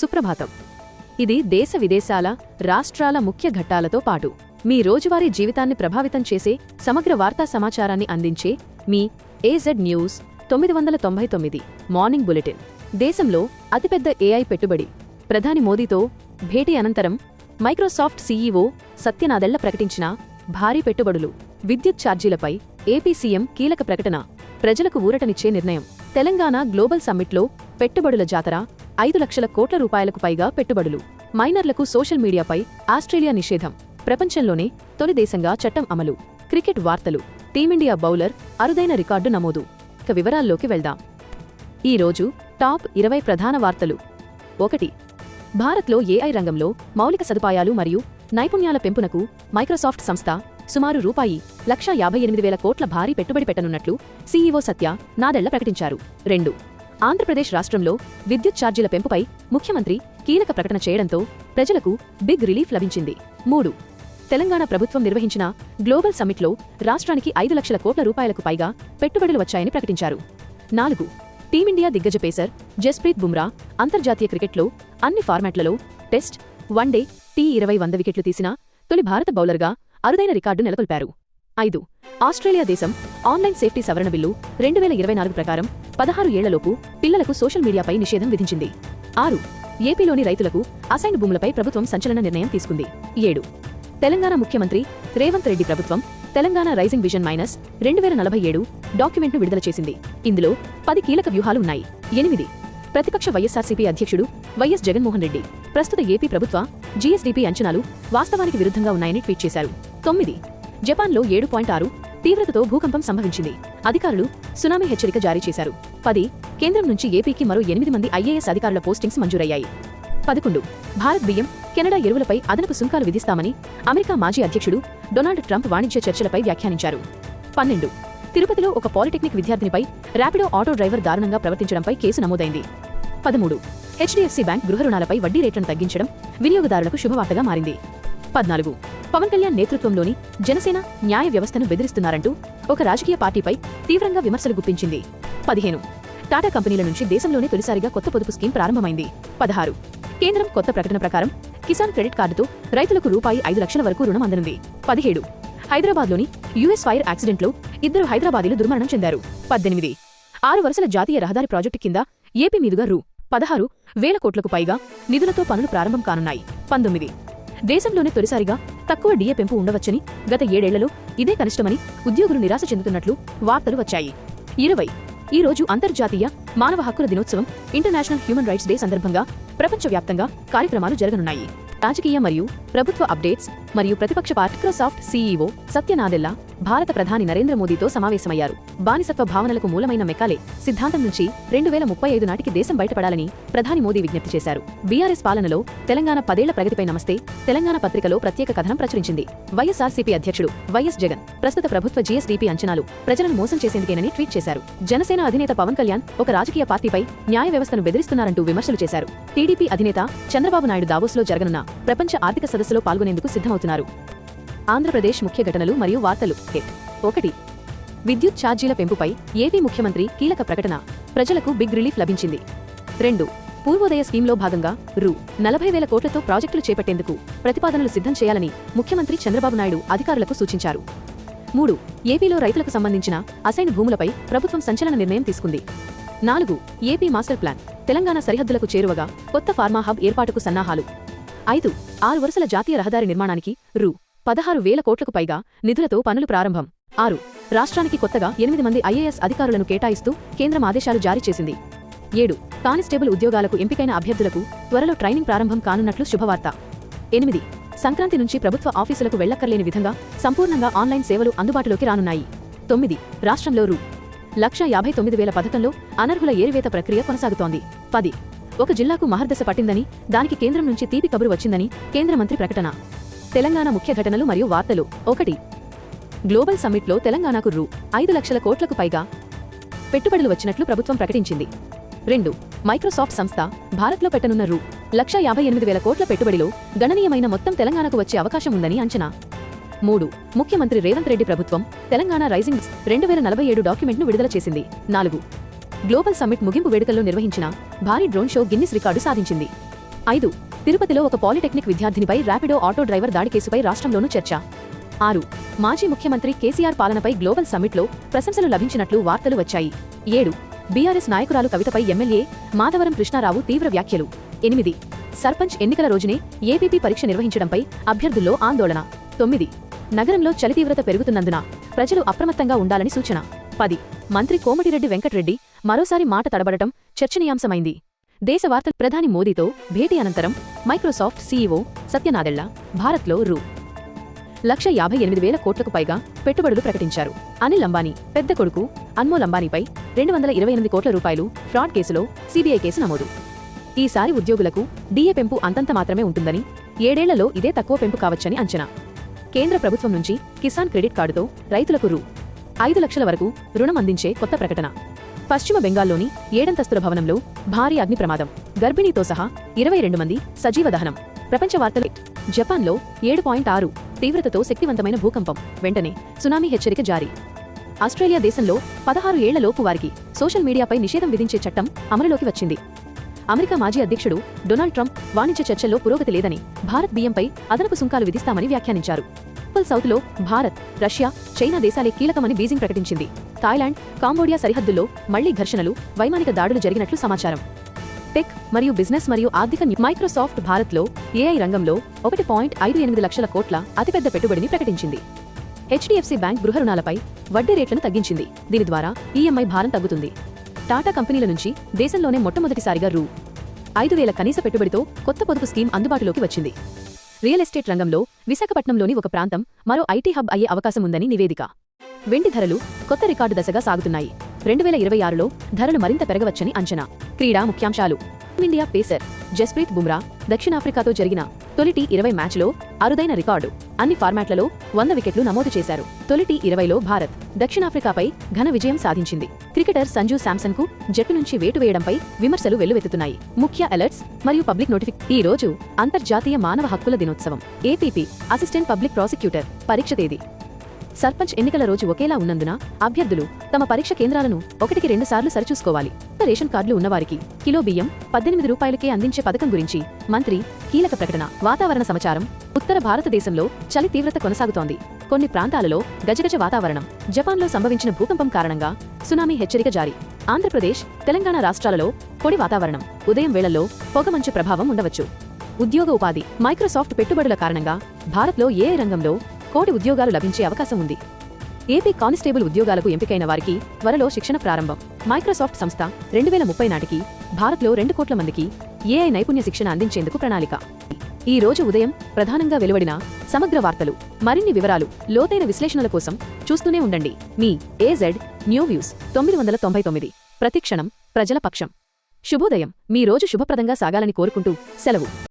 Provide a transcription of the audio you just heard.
సుప్రభాతం. ఇది దేశ విదేశాల రాష్ట్రాల ముఖ్య ఘట్టాలతో పాటు మీ రోజువారీ జీవితాన్ని ప్రభావితం చేసే సమగ్ర వార్తా సమాచారాన్ని అందించే మీ ఏజెడ్ న్యూస్ తొమ్మిది వందల తొంభై తొమ్మిది మార్నింగ్ బులెటిన్. దేశంలో అతిపెద్ద ఏఐ పెట్టుబడి. ప్రధాని మోదీతో భేటీ అనంతరం మైక్రోసాఫ్ట్ సీఈఓ సత్యనాదెళ్ళ ప్రకటించిన భారీ పెట్టుబడులు విద్యుత్ ఛార్జీలపై ఏపీ సీఎం కీలక ప్రకటన ప్రజలకు ఊరటనిచ్చే నిర్ణయం. తెలంగాణ గ్లోబల్ సమ్మిట్లో పెట్టుబడుల జాతర ఐదు లక్షల కోట్ల రూపాయలకు పైగా పెట్టుబడులు. మైనర్లకు సోషల్ మీడియాపై ఆస్ట్రేలియా నిషేధం. ప్రపంచంలోనే తొలి దేశంగా చట్టం అమలు. క్రికెట్ వార్తలు. టీమిండియా బౌలర్ అరుదైన రికార్డు నమోదు. ఇక వివరాల్లోకి వెళ్దాం. ఈ రోజు టాప్ ఇరవై ప్రధాన వార్తలు. ఒకటి. భారత్లో ఏఐ రంగంలో మౌలిక సదుపాయాలు మరియు నైపుణ్యాల పెంపునకు మైక్రోసాఫ్ట్ సంస్థ సుమారు రూపాయి లక్ష యాభై ఎనిమిది వేల కోట్ల భారీ పెట్టుబడి పెట్టనున్నట్లు సీఈఓ సత్య నాదెళ్ళ ప్రకటించారు. రెండు. ఆంధ్రప్రదేశ్ రాష్ట్రంలో విద్యుత్ ఛార్జీల పెంపుపై ముఖ్యమంత్రి కీలక ప్రకటన చేయడంతో ప్రజలకు బిగ్ రిలీఫ్ లభించింది. మూడు. తెలంగాణ ప్రభుత్వం నిర్వహించిన గ్లోబల్ సమ్మిట్లో రాష్ట్రానికి ఐదు లక్షల కోట్ల రూపాయలకు పైగా పెట్టుబడులు వచ్చాయని ప్రకటించారు. నాలుగు. టీమిండియా దిగ్గజ పేసర్ జస్ప్రీత్ బుమ్రా అంతర్జాతీయ క్రికెట్లో అన్ని ఫార్మాట్లలో టెస్ట్ వన్డే టీ ఇరవై వంద వికెట్లు తీసిన తొలి భారత బౌలర్గా అరుదైన రికార్డు నెలకొల్పారు. ఐదు. ఆస్ట్రేలియా దేశం ఆన్లైన్ సేఫ్టీ సవరణ బిల్లు రెండు వేల ఇరవై నాలుగు ప్రకారం పదహారు ఏళ్ళలోపు పిల్లలకు సోషల్ మీడియాపై నిషేధం విధించింది. ఆరు. ఏపీలోని రైతులకు అసైన్ భూములపై ప్రభుత్వం సంచలన నిర్ణయం తీసుకుంది. ఏడు. తెలంగాణ ముఖ్యమంత్రి రేవంత్ రెడ్డి ప్రభుత్వం తెలంగాణ రైజింగ్ విజన్ మైనస్ రెండు వేల నలభై ఏడు డాక్యుమెంట్ను విడుదల చేసింది. ఇందులో పది కీలక వ్యూహాలు ఉన్నాయి. ఎనిమిది. ప్రతిపక్ష వైఎస్ఆర్సీపీ అధ్యక్షుడు వైఎస్ జగన్మోహన్ రెడ్డి ప్రస్తుత ఏపీ ప్రభుత్వ జీఎస్డీపీ అంచనాలు వాస్తవానికి విరుద్ధంగా ఉన్నాయని ట్వీట్ చేశారు. తొమ్మిది. జపాన్లో ఏడు పాయింట్ ఆరు తీవ్రతతో భూకంపం సంభవించింది. అధికారులు సునామీ హెచ్చరిక జారీ చేశారు. పది కేంద్రం నుంచి ఏపీకి మరో ఎనిమిది మంది ఐఏఎస్ అధికారుల పోస్టింగ్స్ మంజూరయ్యాయి. పదకొండు భారత్ బియ్యం కెనడా ఎరువులపై అదనపు సుంకాలు విధిస్తామని అమెరికా మాజీ అధ్యక్షుడు డొనాల్డ్ ట్రంప్ వాణిజ్య చర్చలపై వ్యాఖ్యానించారు. పన్నెండు తిరుపతిలో ఒక పాలిటెక్నిక్ విద్యార్థినిపై ర్యాపిడో ఆటో డ్రైవర్ దారుణంగా ప్రవర్తించడంపై కేసు నమోదైంది. పదమూడు హెచ్డిఎఫ్సి బ్యాంక్ గృహ రుణాలపై వడ్డీ రేట్లను తగ్గించడం వినియోగదారులకు శుభవార్తగా మారింది. పద్నాలుగు పవన్ కళ్యాణ్ నేతృత్వంలోని జనసేన న్యాయ వ్యవస్థను బెదిరిస్తున్నారంటూ ఒక రాజకీయ పార్టీపై తీవ్రంగా విమర్శలు గుప్పించింది. పదిహేను. టాటా కంపెనీల నుంచి దేశంలోనే తొలిసారిగా కొత్త పొదుపు స్కీమ్ ప్రారంభమైంది. పదహారు. కేంద్రం కొత్త ప్రకటన ప్రకారం కిసాన్ క్రెడిట్ కార్డుతో రైతులకు రూపాయి ఐదు లక్షల వరకు రుణం అందనుంది. పదిహేడు. హైదరాబాద్లోని యుఎస్ ఫైర్ యాక్సిడెంట్లో ఇద్దరు హైదరాబాదీలు దుర్మరణం చెందారు. పద్దెనిమిది. ఆరు వరుసల జాతీయ రహదారి ప్రాజెక్టు కింద ఏపీ మీదుగా రూ. పదహారు వేల కోట్లకు పైగా నిధులతో పనులు ప్రారంభం కానున్నాయి. పంతొమ్మిది. దేశంలోనే తొలిసారిగా తక్కువ డిఏ పెంపు ఉండవచ్చని గత ఏడేళ్ళలో ఇదే కనిష్టమని ఉద్యోగులు నిరాశ చెందుతున్నట్లు వార్తలు వచ్చాయి. ఇరవై. ఈ రోజు అంతర్జాతీయ మానవ హక్కుల దినోత్సవం ఇంటర్నేషనల్ హ్యూమన్ రైట్స్ డే సందర్భంగా ప్రపంచవ్యాప్తంగా కార్యక్రమాలు జరగనున్నాయి. రాజకీయ మరియు ప్రభుత్వ అప్డేట్స్ మరియు ప్రతిపక్ష పార్టీ మైక్రోసాఫ్ట్ సీఈఓ సత్యనాదెల్లా భారత ప్రధాని నరేంద్ర మోదీతో సమావేశమయ్యారు. బానిసత్వ భావనలకు మూలమైన మెకాలే సిద్ధాంతం నుంచి రెండు వేల ముప్పై ఐదు నాటికి దేశం బయటపడాలని ప్రధాని మోదీ విజ్ఞప్తి చేశారు. బీఆర్ఎస్ పాలనలో తెలంగాణ పదేళ్ళ ప్రగతిపై నమస్తే తెలంగాణ పత్రికలో ప్రత్యేక కథనం ప్రచురించింది. వైఎస్ఆర్సీపీ అధ్యక్షుడు వైఎస్ జగన్ ప్రస్తుత ప్రభుత్వ జీఎస్డీపీ అంచనాలు ప్రజలను మోసం చేసేందుకేనని ట్వీట్ చేశారు. జనసేన అధినేత పవన్ కళ్యాణ్ ఒక రాజకీయ పార్టీపై న్యాయ వ్యవస్థను బెదిరిస్తున్నారంటూ విమర్శలు చేశారు. టీడీపీ అధినేత చంద్రబాబు నాయుడు దావోస్లో జరగనున్న ప్రపంచ ఆర్థిక సదస్సులో పాల్గొనేందుకు సిద్ధమవుతున్నారు. ఆంధ్రప్రదేశ్ ముఖ్య ఘటనలు మరియు వార్తలు. హెట్. ఒకటి. విద్యుత్ ఛార్జీల పెంపుపై ఏపీ ముఖ్యమంత్రి కీలక ప్రకటన. ప్రజలకు బిగ్ రిలీఫ్ లభించింది. రెండు. పూర్వోదయ స్కీమ్లో భాగంగా రూ. నలభై వేల కోట్లతో ప్రాజెక్టులు చేపట్టేందుకు ప్రతిపాదనలు సిద్ధం చేయాలని ముఖ్యమంత్రి చంద్రబాబు నాయుడు అధికారులకు సూచించారు. మూడు. ఏపీలో రైతులకు సంబంధించిన అసైన్ భూములపై ప్రభుత్వం సంచలన నిర్ణయం తీసుకుంది. నాలుగు. AP master plan. తెలంగాణ సరిహద్దులకు చేరువగా కొత్త ఫార్మా హబ్ ఏర్పాటుకు సన్నాహాలు. ఐదు. ఆరు వరుసల జాతీయ రహదారి నిర్మాణానికి రూ. పదహారు వేల కోట్లకు పైగా నిధులతో పనులు ప్రారంభం. ఆరు. రాష్ట్రానికి కొత్తగా ఎనిమిది మంది ఐఏఎస్ అధికారులను కేటాయిస్తూ కేంద్రం ఆదేశాలు జారీ చేసింది. ఏడు. కానిస్టేబుల్ ఉద్యోగాలకు ఎంపికైన అభ్యర్థులకు త్వరలో ట్రైనింగ్ ప్రారంభం కానున్నట్లు శుభవార్త. ఎనిమిది. సంక్రాంతి నుంచి ప్రభుత్వ ఆఫీసులకు వెళ్ళక్కర్లేని విధంగా సంపూర్ణంగా ఆన్లైన్ సేవలు అందుబాటులోకి రానున్నాయి. తొమ్మిది. రాష్ట్రంలో రూ. లక్ష యాభై తొమ్మిది వేల పథకంలో అనర్హుల ఏరివేత ప్రక్రియ కొనసాగుతోంది. పది. ఒక జిల్లాకు మహర్దశ పట్టిందని దానికి కేంద్రం నుంచి తీపి కబురు వచ్చిందని కేంద్ర మంత్రి ప్రకటన. తెలంగాణ ముఖ్య ఘటనలు మరియు వార్తలు. ఒకటి. గ్లోబల్ సమ్మిట్లో తెలంగాణకు రూ. ఐదు లక్షల కోట్లకు పైగా పెట్టుబడులు వచ్చినట్లు ప్రభుత్వం ప్రకటించింది. రెండు. మైక్రోసాఫ్ట్ సంస్థ భారత్లో పెట్టనున్న రూ. లక్ష యాభై ఎనిమిది వేల కోట్ల పెట్టుబడిలో గణనీయమైన మొత్తం తెలంగాణకు వచ్చే అవకాశం ఉందని అంచనా. మూడు. ముఖ్యమంత్రి రేవంత్ రెడ్డి ప్రభుత్వం తెలంగాణ రైజింగ్ రెండు వేల నలభై ఏడు డాక్యుమెంట్ను విడుదల చేసింది. నాలుగు. గ్లోబల్ సమ్మిట్ ముగింపు వేడుకల్లో నిర్వహించిన భారీ డ్రోన్ షో గిన్నిస్ రికార్డు సాధించింది. ఐదు. తిరుపతిలో ఒక పాలిటెక్నిక్ విద్యార్థినిపై ర్యాపిడో ఆటో డ్రైవర్ దాడి కేసుపై రాష్ట్రంలోనూ చర్చ. ఆరు. మాజీ ముఖ్యమంత్రి కేసీఆర్ పాలనపై గ్లోబల్ సమ్మిట్లో ప్రశంసలు లభించినట్లు వార్తలు వచ్చాయి. ఏడు. బీఆర్ఎస్ నాయకురాలు కవితపై ఎమ్మెల్యే మాధవరం కృష్ణారావు తీవ్ర వ్యాఖ్యలు. ఎనిమిది. సర్పంచ్ ఎన్నికల రోజునే ఏపీపీ పరీక్ష నిర్వహించడంపై అభ్యర్థుల్లో ఆందోళన. తొమ్మిది. నగరంలో చలి తీవ్రత పెరుగుతున్నందున ప్రజలు అప్రమత్తంగా ఉండాలని సూచన. పది. మంత్రి కోమటిరెడ్డి వెంకటరెడ్డి మరోసారి మాట తడబడటం చర్చనీయాంశమైంది. దేశవార్త ప్రధాని మోదీతో భేటీ అనంతరం మైక్రోసాఫ్ట్ సీఈఓ సత్యనాదెళ్ళ భారత్లో రూ. లక్ష యాభై ఎనిమిది వేల కోట్లకు పైగా పెట్టుబడులు ప్రకటించారు. అనిల్ అంబానీ పెద్ద కొడుకు అన్మోల్ అంబానీపై రెండు వందల ఇరవై ఎనిమిది కోట్ల రూపాయలు ఫ్రాడ్ కేసులో సీబీఐ కేసు నమోదు. ఈసారి ఉద్యోగులకు డీఏ పెంపు అంతంత మాత్రమే ఉంటుందని ఏడేళ్ళలో ఇదే తక్కువ పెంపు కావచ్చని అంచనా. కేంద్ర ప్రభుత్వం నుంచి కిసాన్ క్రెడిట్ కార్డుతో రైతులకు రూ. ఐదు లక్షల వరకు రుణం అందించే కొత్త ప్రకటన. పశ్చిమ బెంగాల్లోని ఏడంతస్తుల భవనంలో భారీ అగ్ని ప్రమాదం. గర్భిణీతో సహా ఇరవై రెండు మంది సజీవ దహనం. ప్రపంచ వార్తలు జపాన్లో ఏడు పాయింట్ ఆరు తీవ్రతతో శక్తివంతమైన భూకంపం. వెంటనే సునామీ హెచ్చరిక జారీ. ఆస్ట్రేలియా దేశంలో పదహారు ఏళ్ళలోపు వారికి సోషల్ మీడియాపై నిషేధం విధించే చట్టం అమలులోకి వచ్చింది. అమెరికా మాజీ అధ్యక్షుడు డొనాల్డ్ ట్రంప్ వాణిజ్య చర్చల్లో పురోగతి లేదని భారత్ బియ్యంపై అదనపు సుంకాలు విధిస్తామని వ్యాఖ్యానించారు. గ్లోబల్ సౌత్లో భారత్ రష్యా చైనా దేశాలే కీలకమని బీజింగ్ ప్రకటించింది. థాయిలాండ్ కాంబోడియా సరిహద్దుల్లో మళ్ళీ ఘర్షణలు వైమానిక దాడులు జరిగినట్లు సమాచారం. టెక్ మరియు బిజినెస్ మరియు ఆర్థిక మైక్రోసాఫ్ట్ భారత్లో ఏఐ రంగంలో ఒకటి పాయింట్ ఐదు ఎనిమిది లక్షల కోట్ల అతిపెద్ద పెట్టుబడిని ప్రకటించింది. హెచ్డిఎఫ్సి బ్యాంక్ గృహ రుణాలపై వడ్డీ రేట్లను తగ్గించింది. దీని ద్వారా ఈఎంఐ భారం తగ్గుతుంది. టాటా కంపెనీల నుంచి దేశంలోనే మొట్టమొదటిసారిగా రూ. ఐదు వేల కనీస పెట్టుబడితో కొత్త పొదుపు స్కీమ్ అందుబాటులోకి వచ్చింది. రియల్ ఎస్టేట్ రంగంలో విశాఖపట్నంలోని ఒక ప్రాంతం మరో ఐటీ హబ్ అయ్యే అవకాశం ఉందని నివేదిక. వెండి ధరలు కొత్త రికార్డు దశగా సాగుతున్నాయి. రెండు వేల ఇరవై ఆరులో ధరలు మరింత పెరగవచ్చని అంచనా. క్రీడా ముఖ్యాంశాలు. ఇండియా పేసర్ జస్ప్రీత్ బుమ్రా దక్షిణాఫ్రికాతో జరిగిన తొలి టీ ఇరవై మ్యాచ్లో అరుదైన రికార్డు. అన్ని ఫార్మాట్లలో వంద వికెట్లు నమోదు చేశారు. తొలి టీ ఇరవైలో భారత్ దక్షిణాఫ్రికాపై ఘన విజయం సాధించింది. క్రికెటర్ సంజు శాంసన్కు జట్టు నుంచి వేటు వేయడంపై విమర్శలు వెల్లువెత్తుతున్నాయి. ముఖ్య అలర్ట్స్ మరియు పబ్లిక్ నోటిఫిక్ ఈ రోజు అంతర్జాతీయ మానవ హక్కుల దినోత్సవం. ఏపీపీ అసిస్టెంట్ పబ్లిక్ ప్రాసిక్యూటర్ పరీక్ష తేదీ. సర్పంచ్ ఎన్నికల రోజు ఒకేలా ఉన్నందున అభ్యర్థులు తమ పరీక్ష కేంద్రాలను ఒకటికి రెండు సార్లు సరిచూసుకోవాలి. రేషన్ కార్డులు ఉన్నవారికి కిలో బియ్యం పద్దెనిమిది రూపాయలకే అందించే పథకం గురించి మంత్రి కీలక ప్రకటన వాతావరణ సమాచారం ఉత్తర భారతదేశంలో చలి తీవ్రత కొనసాగుతోంది. కొన్ని ప్రాంతాలలో గజగజ వాతావరణం జపాన్లో సంభవించిన భూకంపం కారణంగా సునామీ హెచ్చరిక జారీ. ఆంధ్రప్రదేశ్ తెలంగాణ రాష్ట్రాలలో పొడి వాతావరణం ఉదయం వేళల్లో పొగమంచు ప్రభావం ఉండవచ్చు. ఉద్యోగ ఉపాధి మైక్రోసాఫ్ట్ పెట్టుబడుల కారణంగా భారత్లో ఏ రంగంలో కోటి ఉద్యోగాలు లభించే అవకాశం ఉంది. ఏపీ కానిస్టేబుల్ ఉద్యోగాలకు ఎంపికైన వారికి త్వరలో శిక్షణ ప్రారంభం. మైక్రోసాఫ్ట్ సంస్థ రెండు వేల ముప్పై నాటికి భారత్లో రెండు కోట్ల మందికి ఏఐ నైపుణ్య శిక్షణ అందించేందుకు ప్రణాళిక. ఈ రోజు ఉదయం ప్రధానంగా వెలువడిన సమగ్ర వార్తలు. మరిన్ని వివరాలు లోతైన విశ్లేషణల కోసం చూస్తూనే ఉండండి. మీ ఏజెడ్ న్యూ వ్యూస్ తొమ్మిది వందల తొంభై తొమ్మిది. ప్రతిక్షణం ప్రజల పక్షం. శుభోదయం. మీ రోజు శుభప్రదంగా సాగాలని కోరుకుంటూ సెలవు.